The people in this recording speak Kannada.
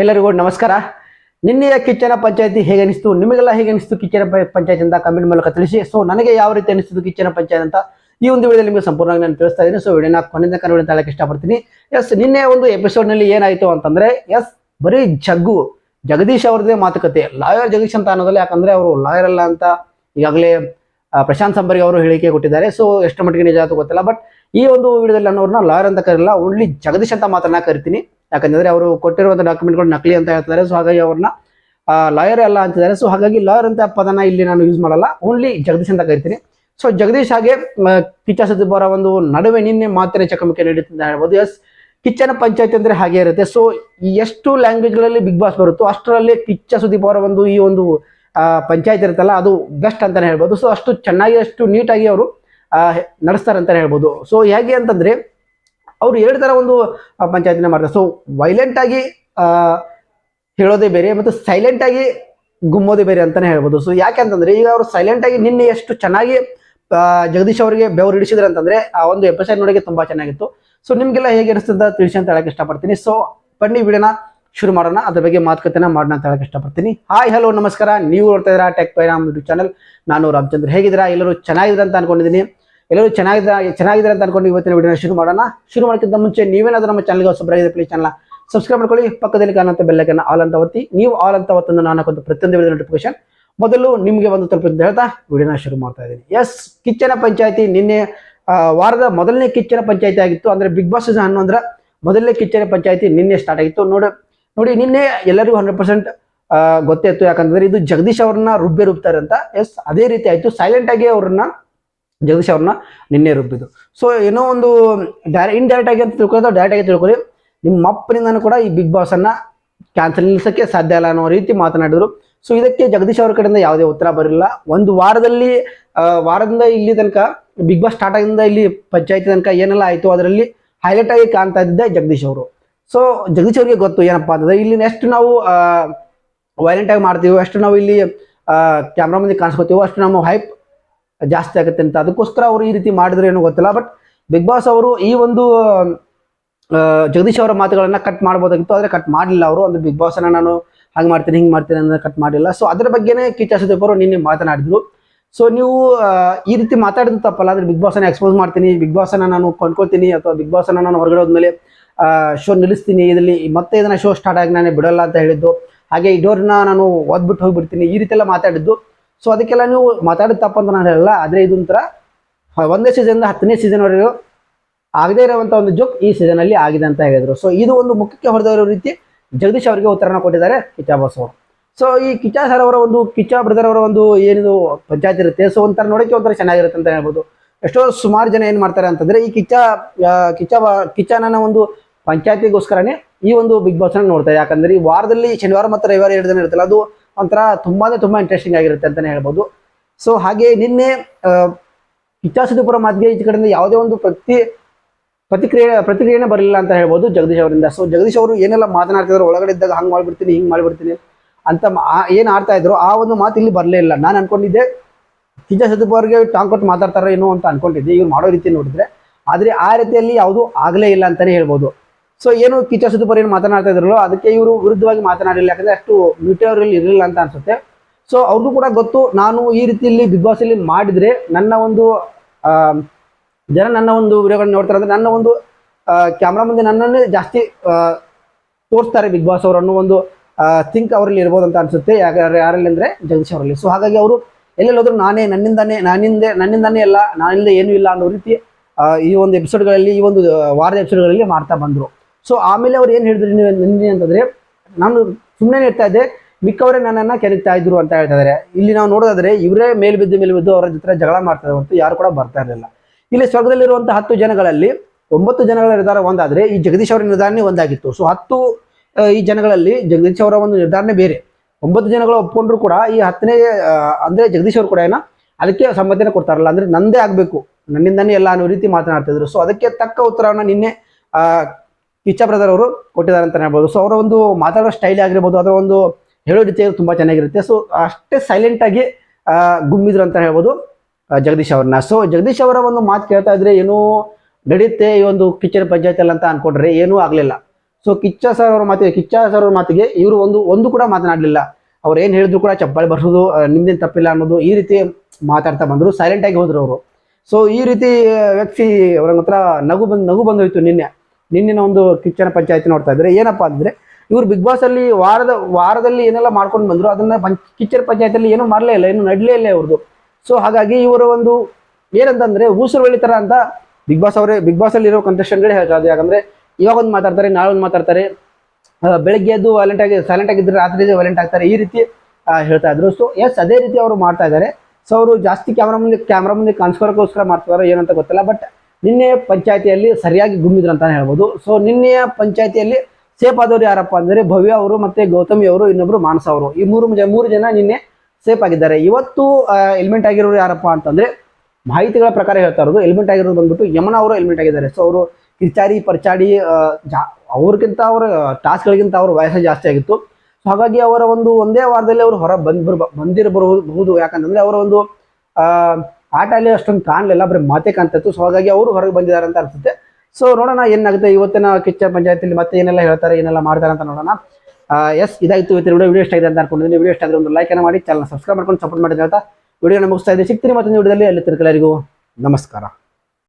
ಎಲ್ಲರಿಗೂ ನಮಸ್ಕಾರ. ನಿನ್ನೆಯ ಕಿಚ್ಚನ ಪಂಚಾಯತಿ ಹೇಗೆ ಅನಿಸ್ತು? ನಿಮಗೆಲ್ಲ ಹೇಗೆ ಅನಿಸ್ತು ಕಿಚ್ಚನ ಪಂಚಾಯತ್ ಅಂತ ಕಮೆಂಟ್ ಮೂಲಕ ತಿಳಿಸಿ. ಸೊ ನನಗೆ ಯಾವ ರೀತಿ ಅನಿಸ್ತು ಕಿಚ್ಚನ ಪಂಚಾಯತ್ ಅಂತ ಈ ಒಂದು ವಿಡಿಯೋದಲ್ಲಿ ನಿಮಗೆ ಸಂಪೂರ್ಣವಾಗಿ ನಾನು ತಿಳಿಸ್ತಾ ಇದ್ದೀನಿ. ಸೊ ವಿಡಿಯೋನ ಕೊನೆಯಿಂದ ಕನ್ನಡ ಹೇಳಕ್ಕೆ ಇಷ್ಟಪಡ್ತೀನಿ. ಎಸ್ ನಿನ್ನೆ ಒಂದು ಎಪಿಸೋಡ್ನಲ್ಲಿ ಏನಾಯಿತು ಅಂತಂದ್ರೆ ಎಸ್ ಬರೀ ಜಗ್ಗು. ಜಗದೀಶ್ ಅವ್ರದ್ದೇ ಮಾತುಕತೆ. ಲಾಯರ್ ಜಗದೀಶ್ ಅಂತ ಅನ್ನೋದಲ್ಲ ಯಾಕಂದ್ರೆ ಅವರು ಲಾಯರ್ ಅಲ್ಲ ಅಂತ ಈಗಾಗಲೇ ಪ್ರಶಾಂತ್ ಸಂಬರ್ಗಿ ಅವರು ಹೇಳಿಕೆ ಕೊಟ್ಟಿದ್ದಾರೆ. ಸೊ ಎಷ್ಟು ಮಟ್ಟಿಗೆ ನಿಜ ಅಂತ ಗೊತ್ತಿಲ್ಲ. ಬಟ್ ಈ ಒಂದು ವಿಡಿಯೋದಲ್ಲಿ ನಾನು ಅವ್ರನ್ನ ಲಾಯರ್ ಅಂತ ಕರೆಯಲ್ಲ ಓನ್ಲಿ ಜಗದೀಶ್ ಅಂತ ಮಾತನ್ನ ಕರಿತೀನಿ. ಯಾಕಂದ್ರೆ ಅವರು ಕೊಟ್ಟಿರುವಂಥ ಡಾಕ್ಯುಮೆಂಟ್ಗಳು ನಕಲಿ ಅಂತ ಹೇಳ್ತಾರೆ ಸೊ ಹಾಗಾಗಿ ಅವ್ರನ್ನ ಲಾಯರ್ ಅಲ್ಲ ಅಂತಿದ್ದಾರೆ. ಸೊ ಹಾಗಾಗಿ ಲಾಯರ್ ಅಂತ ಪದನ ಇಲ್ಲಿ ನಾನು ಯೂಸ್ ಮಾಡಲ್ಲ. ಓನ್ಲಿ ಜಗದೀಶ್ ಅಂತ ಕರಿತೀನಿ. ಸೊ ಜಗದೀಶ್ ಹಾಗೆ ಕಿಚ್ಚ ಸುದೀಪ್ ಅವರ ಒಂದು ನಡುವೆ ನಿನ್ನೆ ಮಾತಿನ ಚಕಮಕಿ ನಡೀತಿದೆ ಅಂತ ಹೇಳ್ಬೋದು. ಎಸ್ ಕಿಚ್ಚನ ಪಂಚಾಯತ್ ಅಂದ್ರೆ ಹಾಗೆ ಇರುತ್ತೆ. ಸೊ ಎಷ್ಟು ಲ್ಯಾಂಗ್ವೇಜ್ಗಳಲ್ಲಿ ಬಿಗ್ ಬಾಸ್ ಬರುತ್ತೋ ಅಷ್ಟರಲ್ಲಿ ಕಿಚ್ಚ ಸುದೀಪ್ ಅವರ ಒಂದು ಈ ಒಂದು ಪಂಚಾಯತ್ ಇರುತ್ತಲ್ಲ, ಅದು ಬೆಸ್ಟ್ ಅಂತಾನೆ ಹೇಳ್ಬೋದು. ಸೊ ಅಷ್ಟು ಚೆನ್ನಾಗಿ, ಅಷ್ಟು ನೀಟಾಗಿ ಅವರು ನಡೆಸ್ತಾರೆ ಅಂತಾನೆ ಹೇಳ್ಬೋದು. ಸೊ ಹೇಗೆ ಅಂತಂದ್ರೆ ಅವ್ರು ಎರಡು ಥರ ಒಂದು ಪಂಚಾಯತಿನ ಮಾಡ್ತಾರೆ. ಸೊ ವೈಲೆಂಟಾಗಿ ಹೇಳೋದೇ ಬೇರೆ ಮತ್ತು ಸೈಲೆಂಟಾಗಿ ಗುಮ್ಮೋದೇ ಬೇರೆ ಅಂತಲೇ ಹೇಳ್ಬೋದು. ಸೊ ಯಾಕೆ ಅಂತಂದ್ರೆ ಈಗ ಅವರು ಸೈಲೆಂಟಾಗಿ ನಿನ್ನೆ ಎಷ್ಟು ಚೆನ್ನಾಗಿ ಜಗದೀಶ್ ಅವರಿಗೆ ಬೆವರು ಹಿಡಿಸಿದ್ರು ಅಂತಂದರೆ ಆ ಒಂದು ಎಪಿಸೋಡ್ ನೋಡೋಕ್ಕೆ ತುಂಬ ಚೆನ್ನಾಗಿತ್ತು. ಸೊ ನಿಮಗೆಲ್ಲ ಹೇಗೆ ಅನಿಸ್ತದ ತಿಳಿಸಿ ಅಂತ ಹೇಳಕ್ಕೆ ಇಷ್ಟಪಡ್ತೀನಿ. ಸೊ ಬನ್ನಿ ವಿಡಿಯೋನ ಶುರು ಮಾಡೋಣ. ಅದ್ರ ಬಗ್ಗೆ ಮಾತುಕತೆನ ಮಾಡೋಣ ಅಂತ ಹೇಳಕ್ಕೆ ಇಷ್ಟಪಡ್ತೀನಿ. ಹಾಯ್ ಹಲೋ ನಮಸ್ಕಾರ. ನೀವು ನೋಡ್ತಾ ಇದ್ದೀರಾ ಟೆಕ್ ಪೈರಾಮ್ ಯೂಟ್ಯೂಬ್ ಚಾನಲ್ ನಾನು ರಾಮಚಂದ್ರ. ಹೇಗಿದ್ದೀರಾ? ಎಲ್ಲರೂ ಚೆನ್ನಾಗಿದ್ದೀರಾ ಅಂತ ಅನ್ಕೊಂಡಿದ್ದೀನಿ. ಎಲ್ಲರೂ ಚೆನ್ನಾಗಿದ್ದ ಚೆನ್ನಾಗಿದ್ದಾರೆ ಅಂತ ಅನ್ಕೊಂಡು ಇವತ್ತಿನ ವಿಡಿಯೋನ ಶುರು ಮಾಡೋಣ. ಶುರು ಮಾಡೋಕ್ಕಿಂತ ಮುಂಚೆ ನೀವೇನಾದ್ರೂ ನಮ್ಮ ಚಾನಲ್ಗೆ ಹೊಸಬರಾಗಿದೆ ಪ್ಲೀಸ್ ಚಾನಲ್ ಸಬ್ಸ್ಕ್ರೈಬ್ ಮಾಡ್ಕೊಳ್ಳಿ. ಪಕ್ಕದಲ್ಲಿ ಕಾಣುವಂಥ ಬೆಲ್ಲಕನ್ನು ಆಲ್ ಅಂತ ಒತ್ತಿ. ನೀವು ಆಲ್ ಅಂತ ಒತ್ತೊಂದು ನಾನು ಹಾಕುವಂಥ ಪ್ರತಿಯೊಂದು ವಿಡಿಯೋ ನೋಟಿಫಿಕೇಶನ್ ಮೊದಲು ನಿಮಗೆ ಒಂದು ತಲುಪು ಅಂತ ಹೇಳ್ತಾ ವಿಡಿಯೋನ ಶುರು ಮಾಡ್ತಾ ಇದ್ದೀನಿ. ಎಸ್ ಕಿಚ್ಚನ ಪಂಚಾಯತಿ ನಿನ್ನೆ ವಾರದ ಮೊದಲನೇ ಕಿಚ್ಚನ ಪಂಚಾಯತಿ ಆಗಿತ್ತು. ಅಂದರೆ ಬಿಗ್ ಬಾಸ್ ಸೀಸನ್ ಹನ್ನೊಂದರ ಮೊದಲನೇ ಕಿಚ್ಚನ ಪಂಚಾಯತಿ ನಿನ್ನೆ ಸ್ಟಾರ್ಟ್ ಆಗಿತ್ತು. ನೋಡಿ ನೋಡಿ ನಿನ್ನೆ ಎಲ್ಲರಿಗೂ ಹಂಡ್ರೆಡ್ ಪರ್ಸೆಂಟ್ ಗೊತ್ತೇ ಇತ್ತು. ಯಾಕಂದ್ರೆ ಇದು ಜಗದೀಶ್ ಅವ್ರನ್ನ ರುಬ್ಬೆ ರುಬ್ತಾರೆ ಅಂತ. ಎಸ್ ಅದೇ ರೀತಿ ಆಯಿತು. ಸೈಲೆಂಟ್ ಆಗಿ ಅವ್ರನ್ನ ಜಗದೀಶ್ ಅವ್ರನ್ನ ನಿನ್ನೆ ರುಬ್ಬಿದ್ದು. ಸೊ ಏನೋ ಒಂದು ಡೈರೆ ಇಂಡೈರೆಕ್ಟ್ ಆಗಿ ಅಂತ ತಿಳ್ಕೊಳ್ಳೋದು ಡೈರೆಕ್ಟ್ ಆಗಿ ತಿಳ್ಕೊಳ್ಳಿ. ನಿಮ್ಮ ಅಪ್ಪನಿಂದನೂ ಕೂಡ ಈ ಬಿಗ್ ಬಾಸ್ ಅನ್ನ ಕ್ಯಾನ್ಸಲ್ ನಿಲ್ಲಿಸೋಕ್ಕೆ ಸಾಧ್ಯ ಇಲ್ಲ ಅನ್ನೋ ರೀತಿ ಮಾತನಾಡಿದ್ರು. ಸೊ ಇದಕ್ಕೆ ಜಗದೀಶ್ ಅವ್ರ ಕಡೆಯಿಂದ ಯಾವುದೇ ಉತ್ತರ ಬರಲಿಲ್ಲ. ಒಂದು ವಾರದಲ್ಲಿ ವಾರದಿಂದ ಇಲ್ಲಿ ತನಕ ಬಿಗ್ ಬಾಸ್ ಸ್ಟಾರ್ಟ್ ಆಗಿಂದ ಇಲ್ಲಿ ಪಂಚಾಯತಿ ತನಕ ಏನೆಲ್ಲ ಆಯಿತು ಅದರಲ್ಲಿ ಹೈಲೈಟ್ ಆಗಿ ಕಾಣ್ತಾ ಇದ್ದಿದ್ದೆ ಜಗದೀಶ್ ಅವರು. ಸೊ ಜಗದೀಶ್ ಅವ್ರಿಗೆ ಗೊತ್ತು ಏನಪ್ಪ ಅಂದ್ರೆ ಇಲ್ಲಿ ನೆಕ್ಸ್ಟ್ ನಾವು ವೈಲೆಂಟ್ ಆಗಿ ಮಾಡ್ತೀವಿ ಅಷ್ಟು ನಾವು ಇಲ್ಲಿ ಕ್ಯಾಮ್ರಾ ಮುಂದೆ ಕಾಣಿಸ್ಕೋತೀವೋ, ಅಷ್ಟು ನಮ್ಮ ಹೈಪ್ ಜಾಸ್ತಿ ಆಗುತ್ತೆ ಅಂತ. ಅದಕ್ಕೋಸ್ಕರ ಅವರು ಈ ರೀತಿ ಮಾಡಿದ್ರೆ ಏನೋ ಗೊತ್ತಿಲ್ಲ. ಬಟ್ ಬಿಗ್ ಬಾಸ್ ಅವರು ಈ ಒಂದು ಜಗದೀಶ್ ಅವರ ಮಾತುಗಳನ್ನು ಕಟ್ ಮಾಡ್ಬೋದಾಗಿತ್ತು. ಆದರೆ ಕಟ್ ಮಾಡಲಿಲ್ಲ ಅವರು. ಅಂದ್ರೆ ಬಿಗ್ ಬಾಸ್ ಅನ್ನ ನಾನು ಹಾಗೆ ಮಾಡ್ತೀನಿ, ಹಿಂಗೆ ಮಾಡ್ತೀನಿ ಅನ್ನೋದು ಕಟ್ ಮಾಡಿಲ್ಲ ಸೊ ಅದ್ರ ಬಗ್ಗೆನೇ ಕಿಚ್ಚ ಸುದೀಪ್ ಅವರು ನಿನ್ನೆ ಮಾತನಾಡಿದ್ರು. ಸೊ ನೀವು ಈ ರೀತಿ ಮಾತಾಡಿದ್ರು ತಪ್ಪಲ್ಲ. ಅಂದ್ರೆ ಬಿಗ್ ಬಾಸ್ ಅನ್ನ ಎಕ್ಸ್ಪೋಸ್ ಮಾಡ್ತೀನಿ. ಬಿಗ್ ಬಾಸ್ ಅನ್ನ ನಾನು ಕೊಂಡ್ಕೊಳ್ತೀನಿ. ಅಥವಾ ಬಿಗ್ ಬಾಸ್ ಅನ್ನ ನಾನು ಹೊರಗಡೆ ಹೋದ್ಮೇಲೆ ಶೋ ನಿಲ್ಲಿಸ್ತೀನಿ. ಇದರಲ್ಲಿ ಮತ್ತೆ ಇದನ್ನ ಶೋ ಸ್ಟಾರ್ಟ್ ಆಗಿ ನಾನೇ ಬಿಡೋಲ್ಲ ಅಂತ ಹೇಳಿದ್ದು. ಹಾಗೆ ಈ ಡೋರ್ನ ನಾನು ಓದ್ಬಿಟ್ಟು ಹೋಗಿಬಿಡ್ತೀನಿ. ಈ ರೀತಿ ಎಲ್ಲ ಮಾತಾಡಿದ್ದು. ಸೊ ಅದಕ್ಕೆಲ್ಲ ನೀವು ಮಾತಾಡಿದ ತಪ್ಪ ಅಂತ ನಾನು ಹೇಳಲ್ಲ. ಆದರೆ ಇದೊಂಥರ ಒಂದೇ ಸೀಸನ್ ಹತ್ತನೇ ಸೀಸನ್ವರೆಗೂ ಆಗದೇ ಇರುವಂಥ ಒಂದು ಜೋಕ್ ಈ ಸೀಸನ್ ಅಲ್ಲಿ ಆಗಿದೆ ಅಂತ ಹೇಳಿದ್ರು. ಸೊ ಇದು ಒಂದು ಮುಖಕ್ಕೆ ಹೊಡೆದಿರೋ ರೀತಿ ಜಗದೀಶ್ ಅವರಿಗೆ ಉತ್ತರನ ಕೊಟ್ಟಿದ್ದಾರೆ ಕಿಚ್ಚ ಬಾಸ್ ಸೊ ಈ ಕಿಚ್ಚ ಸರ್ ಅವರ ಒಂದು, ಕಿಚ್ಚ ಬ್ರದರ್ ಅವರ ಒಂದು ಏನಿದು ಪಂಚಾಯತ್ ಇರುತ್ತೆ. ಸೊ ಒಂಥರ ನೋಡೋಕೆ ಒಂಥರ ಚೆನ್ನಾಗಿರುತ್ತೆ ಅಂತ ಹೇಳ್ಬೋದು. ಎಷ್ಟೋ ಸುಮಾರು ಜನ ಏನು ಮಾಡ್ತಾರೆ ಅಂತಂದ್ರೆ ಈ ಕಿಚ್ಚ ಕಿಚ್ಚಾ ಕಿಚ್ಚನ ಒಂದು ಪಂಚಾಯತಿಗೋಸ್ಕರನೇ ಈ ಒಂದು ಬಿಗ್ ಬಾಸ್ ಅನ್ನ ನೋಡ್ತಾರೆ. ಯಾಕಂದ್ರೆ ಈ ವಾರದಲ್ಲಿ ಶನಿವಾರ ಮತ್ತು ರವಿವಾರ ಎರಡು ದಿನ ಇರುತ್ತಲ್ಲ, ಅದು ಒಂಥರ ತುಂಬಾನೇ ತುಂಬಾ ಇಂಟ್ರೆಸ್ಟಿಂಗ್ ಆಗಿರುತ್ತೆ ಅಂತಾನೆ ಹೇಳ್ಬೋದು. ಸೊ ಹಾಗೆ ನಿನ್ನೆ ಸುದೀಪುರ ಮಾತಿಗೆ ಈ ಕಡೆಯಿಂದ ಯಾವುದೇ ಒಂದು ಪ್ರತಿ, ಪ್ರತಿಕ್ರಿಯೆ, ಪ್ರತಿಕ್ರಿಯೆನೇ ಬರಲಿಲ್ಲ ಅಂತ ಹೇಳ್ಬೋದು ಜಗದೀಶ್ ಅವರಿಂದ. ಸೊ ಜಗದೀಶ್ ಅವರು ಏನೆಲ್ಲ ಮಾತನಾಡ್ತಿದ್ರು, ಒಳಗಡೆ ಇದ್ದಾಗ ಹಂಗೆ ಮಾಡಿಬಿಡ್ತೀನಿ, ಹಿಂಗೆ ಮಾಡಿಬಿಡ್ತೀನಿ ಅಂತ ಏನು ಆಡ್ತಾ ಇದ್ರು, ಆ ಒಂದು ಮಾತು ಇಲ್ಲಿ ಬರಲೇ ಇಲ್ಲ. ನಾನು ಅನ್ಕೊಂಡಿದ್ದೆ ಇಚ್ಛಾ ಸುದೀಪ್ ಅವ್ರಿಗೆ ಟಾಂಗ್ ಕೊಟ್ಟು ಮಾತಾಡ್ತಾರೋ ಏನೋ ಅಂತ ಅನ್ಕೊಂಡಿದ್ದೆ. ಇವ್ರು ಮಾಡೋ ರೀತಿ ನೋಡಿದ್ರೆ. ಆದರೆ ಆ ರೀತಿಯಲ್ಲಿ ಯಾವುದು ಆಗಲೇ ಇಲ್ಲ ಅಂತಾನೆ ಹೇಳ್ಬೋದು. ಸೊ ಏನು ಕಿಚ್ಚ ಅವ್ರು ಏನು ಮಾತನಾಡ್ತಾ ಇದ್ರಲ್ಲೋ ಅದಕ್ಕೆ ಇವರು ವಿರುದ್ಧವಾಗಿ ಮಾತನಾಡಿಲ್ಲ, ಯಾಕಂದ್ರೆ ಅಷ್ಟು ಮ್ಯೂಟಿಯವರಲ್ಲಿ ಇರಲಿಲ್ಲ ಅಂತ ಅನ್ಸುತ್ತೆ. ಸೊ ಅವ್ರಿಗೂ ಕೂಡ ಗೊತ್ತು, ನಾನು ಈ ರೀತಿಯಲ್ಲಿ ಬಿಗ್ ಬಾಸ್ ಅಲ್ಲಿ ಮಾಡಿದ್ರೆ ನನ್ನ ಒಂದು ಜನ ನನ್ನ ಒಂದು ವಿಡಿಯೋಗಳನ್ನ ನೋಡ್ತಾರೆ ಅಂದ್ರೆ ನನ್ನ ಒಂದು ಕ್ಯಾಮ್ರಾ ಮುಂದೆ ನನ್ನನ್ನೇ ಜಾಸ್ತಿ ತೋರಿಸ್ತಾರೆ ಬಿಗ್ ಬಾಸ್ ಅವರು ಅನ್ನೋ ಒಂದು ಥಿಂಕ್ ಅವರಲ್ಲಿ ಇರ್ಬೋದು ಅಂತ ಅನ್ಸುತ್ತೆ ಯಾಕಂದ್ರೆ ಯಾರಲ್ಲಿ ಅಂದರೆ ಜಗದೀಶ್ ಅವರಲ್ಲಿ. ಸೊ ಹಾಗಾಗಿ ಅವರು ಎಲ್ಲೆಲ್ಲಿ ಹೋದ್ರು ನಾನೇ, ನನ್ನಿಂದಾನೇ ನನ್ನಿಂದ ನನ್ನಿಂದಾನೇ ಎಲ್ಲ ನಾನಿಂದ ಏನೂ ಇಲ್ಲ ಅನ್ನೋ ರೀತಿ ಈ ಒಂದು ಎಪಿಸೋಡ್ಗಳಲ್ಲಿ ಈ ಒಂದು ವಾರದ ಎಪಿಸೋಡ್ಗಳಲ್ಲಿ ಮಾಡ್ತಾ ಬಂದರು. ಸೊ ಆಮೇಲೆ ಅವ್ರು ಏನು ಹೇಳಿದ್ರು ನೀವು ಅಂತಂದ್ರೆ ನಾನು ಸುಮ್ಮನೆ ಇರ್ತಾ ಇದ್ದೆ ಮಿಕ್ಕವರೇ ನನ್ನನ್ನು ಕೆರಿತಾ ಇದ್ರು ಅಂತ ಹೇಳ್ತಾ ಇದ್ದಾರೆ ಇಲ್ಲಿ ನಾವು ನೋಡೋದಾದ್ರೆ ಇವರೇ ಮೇಲ್ ಬಿದ್ದು ಮೇಲೆ ಬಿದ್ದು ಅವರ ಜೊತೆ ಜಗಳ ಮಾಡ್ತಾರೆ ಹೊರತು ಯಾರು ಕೂಡ ಬರ್ತಾ ಇರಲಿಲ್ಲ. ಇಲ್ಲಿ ಸ್ವರ್ಗದಲ್ಲಿರುವಂಥ ಹತ್ತು ಜನಗಳಲ್ಲಿ ಒಂಬತ್ತು ಜನಗಳ ನಿರ್ಧಾರ ಒಂದಾದ್ರೆ ಈ ಜಗದೀಶ್ ಅವರ ನಿರ್ಧಾರನೇ ಒಂದಾಗಿತ್ತು. ಸೊ ಹತ್ತು ಈ ಜನಗಳಲ್ಲಿ ಜಗದೀಶ್ ಅವರ ಒಂದು ನಿರ್ಧಾರನೇ ಬೇರೆ. ಒಂಬತ್ತು ಜನಗಳು ಒಪ್ಕೊಂಡ್ರು ಕೂಡ ಈ ಹತ್ತನೇ ಅಂದರೆ ಅಂದ್ರೆ ಜಗದೀಶ್ ಅವರು ಕೂಡ ಏನೋ ಅದಕ್ಕೆ ಸಮ್ಮತಿನ ಕೊಡ್ತಾರಲ್ಲ. ಅಂದ್ರೆ ನಂದೇ ಆಗ್ಬೇಕು. ನನ್ನಿಂದನೇ ಎಲ್ಲ ಅನ್ನೋ ರೀತಿ ಮಾತನಾಡ್ತಿದ್ರು. ಸೊ ಅದಕ್ಕೆ ತಕ್ಕ ಉತ್ತರವನ್ನ ನಿನ್ನೆ ಆ, ಕಿಚ್ಚ ಬ್ರದರ್ ಅವರು ಕೊಟ್ಟಿದ್ದಾರೆ ಅಂತ ಹೇಳ್ಬೋದು. ಸೊ ಅವರ ಒಂದು ಮಾತಾಡೋ ಸ್ಟೈಲ್ ಆಗಿರ್ಬೋದು, ಅದರ ಒಂದು ಹೇಳೋ ರೀತಿ ತುಂಬ ಚೆನ್ನಾಗಿರುತ್ತೆ. ಸೊ ಅಷ್ಟೇ ಸೈಲೆಂಟ್ ಆಗಿ ಗುಮ್ಮಿದ್ರು ಅಂತ ಹೇಳ್ಬೋದು ಜಗದೀಶ್ ಅವ್ರನ್ನ. ಸೊ ಜಗದೀಶ್ ಅವರ ಒಂದು ಮಾತು ಕೇಳ್ತಾ ಇದ್ರೆ ಏನೂ ನಡೆಯುತ್ತೆ ಈ ಒಂದು ಪಂಚಾಯತ್ ಅಲ್ಲ ಅಂತ ಅನ್ಕೊಂಡ್ರೆ ಏನೂ ಆಗಲಿಲ್ಲ. ಸೊ ಕಿಚ್ಚ ಸರ್ ಅವ್ರ ಮಾತಿಗೆ, ಕಿಚ್ಚ ಸರ್ ಅವ್ರ ಮಾತಿಗೆ ಇವರು ಒಂದು ಒಂದು ಕೂಡ ಮಾತನಾಡಲಿಲ್ಲ. ಅವ್ರು ಏನು ಹೇಳಿದ್ರು ಕೂಡ ಚಪ್ಪಾಳೆ ಬರ್ಸೋದು ನಿಮ್ದೇನು ತಪ್ಪಿಲ್ಲ ಅನ್ನೋದು ಈ ರೀತಿ ಮಾತಾಡ್ತಾ ಬಂದರು ಸೈಲೆಂಟ್ ಆಗಿ ಹೋದ್ರು ಅವರು. ಸೊ ಈ ರೀತಿ ವ್ಯಕ್ತಿ ಅವ್ರ ಹತ್ರ ನಗು ಬಂದು, ನಗು ಬಂದೋಯ್ತು ನಿನ್ನೆ. ನಿನ್ನಿನ ಒಂದು ಕಿಚ್ಚನ ಪಂಚಾಯತಿ ನೋಡ್ತಾ ಇದ್ರೆ, ಏನಪ್ಪಾ ಅಂದ್ರೆ ಇವ್ರು ಬಿಗ್ ಬಾಸ್ ಅಲ್ಲಿ ವಾರದ, ವಾರದಲ್ಲಿ ಏನೆಲ್ಲ ಮಾಡ್ಕೊಂಡು ಬಂದ್ರು, ಅದನ್ನ ಪಂಚ್, ಕಿಚ್ಚನ ಪಂಚಾಯತಿಯಲ್ಲಿ ಏನು ಮಾಡಲೇ ಇಲ್ಲ, ಏನು ನಡಲೇ ಇಲ್ಲ ಇವ್ರದ್ದು ಸೊ ಹಾಗಾಗಿ ಇವರ ಒಂದು ಏನಂತಂದ್ರೆ ಊಸರು ಬೆಳಿತಾರ ಅಂತ ಬಿಗ್ ಬಾಸ್ ಅವರೇ ಬಿಗ್ ಬಾಸ್ ಅಲ್ಲಿ ಇರೋ ಕಂಟೆಸ್ಟೆಂಟ್ಗಳೇ ಹೇಳ್ತಾರೆ ಯಾಕಂದ್ರೆ ಇವಾಗ ಒಂದು ಮಾತಾಡ್ತಾರೆ, ನಾಳೆ ಒಂದು ಮಾತಾಡ್ತಾರೆ. ಬೆಳಿಗ್ಗೆ ಬೆಳಗ್ಗೆ ಎದ್ದು ವೈಲೆಂಟ್ ಆಗಿ ಸೈಲೆಂಟ್ ಆಗಿದ್ರೆ ರಾತ್ರಿ ವೈಲೆಂಟ್ ಆಗ್ತಾರೆ, ಈ ರೀತಿ ಹೇಳ್ತಾ ಇದ್ರು. ಸೊ ಎಸ್ ಅದೇ ರೀತಿ ಅವರು ಮಾಡ್ತಾ ಇದ್ದಾರೆ. ಸೊ ಅವರು ಜಾಸ್ತಿ ಕ್ಯಾಮ್ರಾ ಮುಂದೆ ಕ್ಯಾಮ್ರಾ ಮುಂದೆ ಕಾಣಿಸ್ಕೊಳಕೋಸ್ಕರ ಮಾಡ್ತಿದಾರೋ ಏನಂತ ಗೊತ್ತಿಲ್ಲ ಬಟ್ ನಿನ್ನೆ ಪಂಚಾಯತಿಯಲ್ಲಿ ಸರಿಯಾಗಿ ಗುಮ್ಮಿದ್ರು ಅಂತಾನೆ ಹೇಳ್ಬೋದು. ಸೊ ನಿನ್ನೆಯ ಪಂಚಾಯತಿಯಲ್ಲಿ ಸೇಫ್ ಆದವರು ಯಾರಪ್ಪ ಅಂದರೆ ಭವ್ಯ ಅವರು ಮತ್ತು ಗೌತಮಿ ಅವರು, ಇನ್ನೊಬ್ರು ಮಾನಸ ಅವರು. ಈ ಮೂರು ಮೂರು ಜನ ನಿನ್ನೆ ಸೇಫ್ ಆಗಿದ್ದಾರೆ. ಇವತ್ತು ಎಲಿಮೆಂಟ್ ಆಗಿರೋರು ಯಾರಪ್ಪ ಅಂತಂದರೆ ಮಾಹಿತಿಗಳ ಪ್ರಕಾರ ಹೇಳ್ತಾ ಇರೋದು ಎಲಿಮೆಂಟ್ ಆಗಿರೋದು ಬಂದ್ಬಿಟ್ಟು ಯಮನ ಅವರು ಎಲಿಮೆಂಟ್ ಆಗಿದ್ದಾರೆ. ಸೊ ಅವರು ಕಿರ್ಚಾಡಿ, ಪರ್ಚಾಡಿ ಜಾ, ಅವ್ರಿಗಿಂತ ಅವರ ಟಾಸ್ಕ್ಗಳಿಗಿಂತ ಅವ್ರ ವಯಸ್ಸು ಜಾಸ್ತಿ ಆಗಿತ್ತು. ಸೊ ಹಾಗಾಗಿ ಅವರ ಒಂದು ಒಂದೇ ವಾರದಲ್ಲಿ ಅವರು ಹೊರ ಬಂದ್ ಬಂದಿರಬಹುದು, ಯಾಕಂತಂದರೆ ಅವರ ಒಂದು ಆ, ಆಟ ಅಲ್ಲಿ ಅಷ್ಟೊಂದು ಕಾಣಲಿಲ್ಲ ಬರೀ ಮಾತೆ ಕಾಣ್ತಿತ್ತು. ಸೊ ಹಾಗಾಗಿ ಅವರು ಹೊರಗೆ ಬಂದಿದ್ದಾರೆ ಅಂತ ಅನ್ಸುತ್ತೆ. ಸೊ ನೋಡೋಣ ಏನಾಗುತ್ತೆ. ಇವತ್ತಿನ ಕಿಚ್ಚ ಪಂಚಾಯತಿಲಿ ಮತ್ತೆ ಏನೆಲ್ಲ ಹೇಳ್ತಾರೆ ಏನೆಲ್ಲ ಮಾಡ್ತಾರೆ ಅಂತ ನೋಡೋಣ. ಎಸ್ ಇದಾಯಿತು ಇವತ್ತಿನ ವಿಡಿಯೋ. ವಿಡಿಯೋ ಇಷ್ಟ ಆಗಿದೆ ಅಂತ ಅನ್ಕೊಂಡಿದ್ದೀನಿ. ವಿಡಿಯೋ ಇಷ್ಟ ಆದರೆ ಒಂದು ಲೈಕ್ ಮಾಡಿ. ಚಾನಲ್ ಸಬ್ಸ್ಕ್ರೈಬ್ ಮಾಡ್ಕೊಂಡು ಸಪೋರ್ಟ್ ಮಾಡಿದ್ರೆ ಅಂತ ವಿಡಿಯೋನ ಮುಗಿಸ್ತಾ ಇದ್ದೀನಿ. ಸಿಗ್ತೀನಿ ಮತ್ತೊಂದು ವಿಡಿಯೋದಲ್ಲಿ. ಅಲ್ಲಿ ತಿರ್ಕಲರಿಗೂ ನಮಸ್ಕಾರ.